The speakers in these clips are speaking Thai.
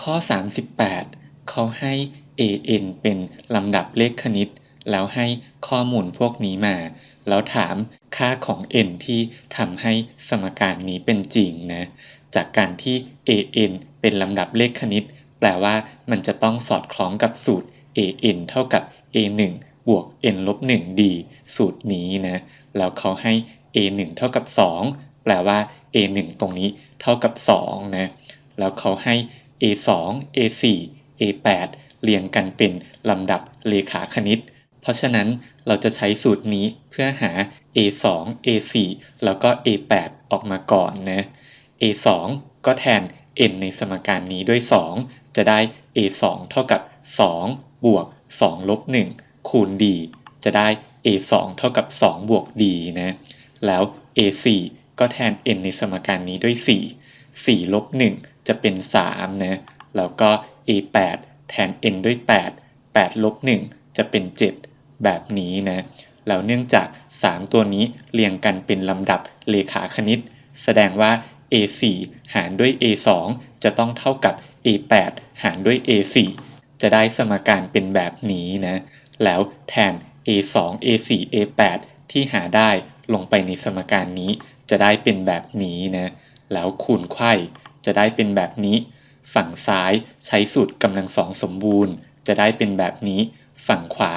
ข้อ 38 เขาให้ an เป็นลำดับเลขคณิต แล้วให้ข้อมูลพวกนี้มา แล้วถามค่าของ n ที่ทำให้สมการนี้เป็นจริงนะ จากการที่ an เป็นลำดับเลขคณิต แปลว่ามันจะต้องสอดคล้องกับสูตร an เท่ากับ a1 บวก n ลบ 1d สูตรนี้นะ แล้วเขาให้ a1 เท่ากับ 2 แปลว่า a1 ตรงนี้เท่ากับ2นะ แล้วเขาให้ a2 a4 a8 เรียงกันเป็นลำดับเลขาคณิต เพราะฉะนั้นเราจะใช้สูตรนี้เพื่อหา a2 a4 แล้วก็ a8 ออกมาก่อนนะ a2 ก็แทน n ในสมการนี้ด้วย 2 จะได้ a2 เท่ากับ 2 บวก 2 ลบ 1 คูณ d จะได้ a2 เท่ากับ 2 บวก d นะ แล้ว a4 ก็แทน n ในสมการนี้ด้วย 4 4 ลบ 1 จะเป็น3นะแล้วก็ a8 แทน n ด้วย 8 8ลบ1จะเป็น 7 แบบนี้นะแล้วเนื่องจาก 3 ตัวนี้เรียงกันเป็นลำดับเลขาคณิต แสดงว่า a4 หารด้วย a2 จะต้องเท่ากับ a8 หารด้วย a4 จะได้สมการเป็นแบบนี้นะแล้วแทน a2 a4 a8 ที่หาได้ลงไปในสมการนี้จะได้เป็นแบบนี้นะแล้วคูณไขว้ จะได้เป็นแบบนี้ ฝั่งซ้ายใช้สูตรกำลังสองสมบูรณ์ จะได้เป็นแบบนี้ ฝั่งขวา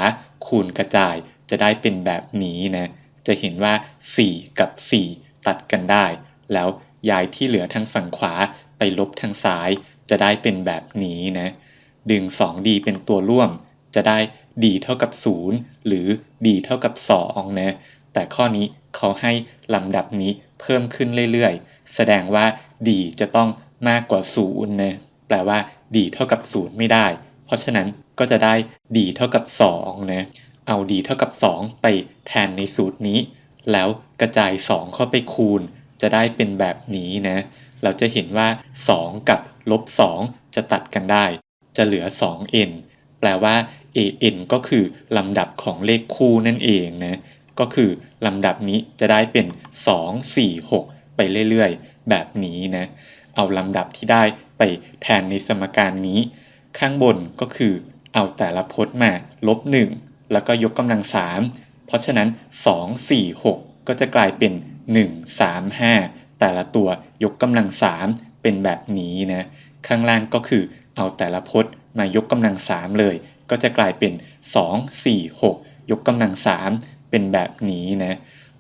คูณกระจาย จะได้เป็นแบบนี้นะ จะเห็นว่า 4 กับ 4 ตัดกันได้ แล้วย้ายที่เหลือทางฝั่งขวาไปลบทางซ้าย จะได้เป็นแบบนี้นะ ดึง 2d เป็นตัวร่วม จะได้ d เท่ากับ 0 หรือ d เท่ากับ2นะ แต่ข้อนี้เขาให้ลำดับนี้เพิ่มขึ้นเรื่อยๆ แสดงว่า d จะต้องมากกว่า0นะแปลว่า d เท่ากับ 0 ไม่ได้ เพราะฉะนั้นก็จะได้ d เท่ากับ2นะเอา d เท่ากับ 2 ไปแทนในสูตรนี้ แล้วกระจาย 2 เข้าไปคูณ จะได้เป็นแบบนี้นะเราจะเห็นว่า 2 กับลบ 2 จะตัดกันได้ จะเหลือ 2n แปลว่า an ก็คือลำดับของเลขคู่นั่นเองนะก็คือลำดับนี้จะได้เป็น 2 4 6 ไปเรื่อยๆ แบบนี้นะ เอาลำดับที่ได้ไปแทนในสมการนี้ ข้างบนก็คือเอาแต่ละพจน์มาลบ 1 แล้วก็ยกกำลัง 3 เพราะฉะนั้น 2 4 6 ก็จะกลายเป็น 1 3 5 แต่ละตัวยกกำลัง 3 เป็นแบบนี้นะ ข้างล่างก็คือเอาแต่ละพจน์มายกกำลัง 3 เลย ก็จะกลายเป็น 2 4 6 ยกกำลัง 3 เป็นแบบนี้นะ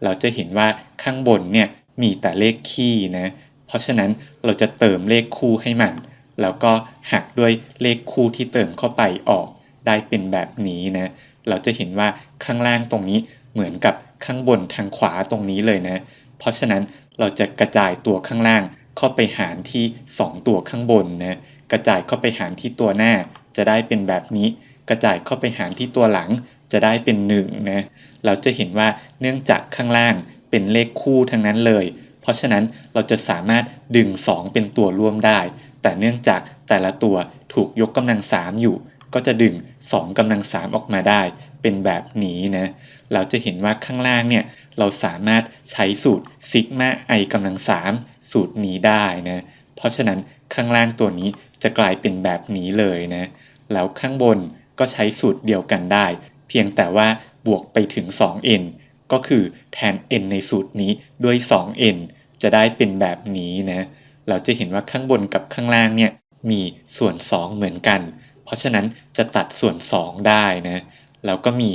เราจะเห็นว่าข้างบนเนี่ย มีแต่เลขคี่นะ เพราะฉะนั้นเราจะเติมเลขคู่ให้มัน แล้วก็หักด้วยเลขคู่ที่เติมเข้าไปออก ได้เป็นแบบนี้นะ เราจะเห็นว่าข้างล่างตรงนี้เหมือนกับข้างบนทางขวาตรงนี้เลยนะ เพราะฉะนั้นเราจะกระจายตัวข้างล่างเข้าไปหารที่ 2 ตัวข้างบนนะ กระจายเข้าไปหารที่ตัวหน้า จะได้เป็นแบบนี้ กระจายเข้าไปหารที่ตัวหลัง จะได้เป็น1นะ เราจะเห็นว่าเนื่องจากข้างล่าง เป็นเลขคู่ทั้งนั้นเลย เพราะฉะนั้นเราจะสามารถดึง 2 เป็นตัวร่วมได้ แต่เนื่องจากแต่ละตัวถูกยกกำลัง 3 อยู่ ก็จะดึง 2กำลัง 3 ออกมาได้ เป็นแบบนี้นะ เราจะเห็นว่าข้างล่างเนี่ยเราสามารถใช้สูตรซิกมาไอกำลัง 3 สูตรนี้ได้นะ เพราะฉะนั้นข้างล่างตัวนี้จะกลายเป็นแบบนี้เลยนะ แล้วข้างบนก็ใช้สูตรเดียวกันได้ เพียงแต่ว่าบวกไปถึง 2n ก็คือแทน n ในสูตรนี้ด้วย 2n จะได้เป็นแบบนี้นะ เราจะเห็นว่าข้างบนกับข้างล่างเนี่ยมีส่วน 2 เหมือนกัน เพราะฉะนั้นจะตัดส่วน 2 ได้นะ แล้วก็มี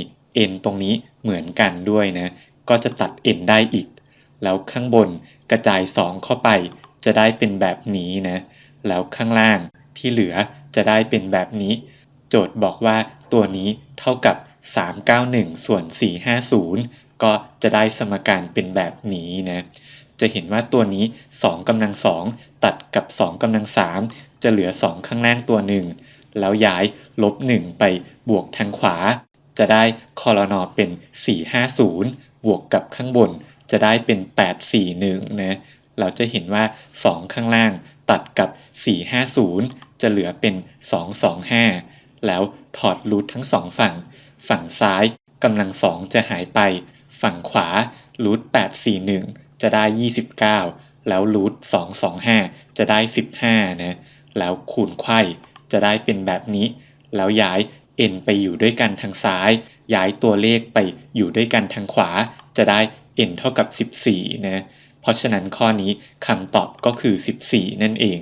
n ตรงนี้เหมือนกันด้วยนะ ก็จะตัด n ได้อีก แล้วข้างบนกระจาย 2 เข้าไป จะได้เป็นแบบนี้นะ แล้วข้างล่างที่เหลือจะได้เป็นแบบนี้ โจทย์บอกว่าตัวนี้เท่ากับ 391 ส่วน 450 ก็จะได้สมการเป็นแบบนี้นะจะเห็นว่าตัวนี้ 2กำลัง 2 ตัดกับ 2กำลัง 3 จะเหลือ 2 ข้างล่างตัวหนึ่งแล้วย้ายลบ 1 ไปบวกทางขวา จะได้คอรนอเป็น 450 บวกกับข้างบน จะได้เป็น 841นะเราจะเห็นว่า 2 ข้างล่าง ตัดกับ 450 จะเหลือเป็น 225 แล้วถอดรูททั้งสองฝั่ง ฝั่งซ้ายกำลังสองจะหายไป ฝั่งขวารูท841 จะได้ 29 แล้วรูท225 จะได้ 15 นะ แล้วคูณไขว้จะได้เป็นแบบนี้ แล้วย้าย n ไปอยู่ด้วยกันทางซ้าย ย้ายตัวเลขไปอยู่ด้วยกันทางขวา จะได้ n เท่ากับ 14 นะ เพราะฉะนั้นข้อนี้คำตอบก็คือ 14 นั่นเอง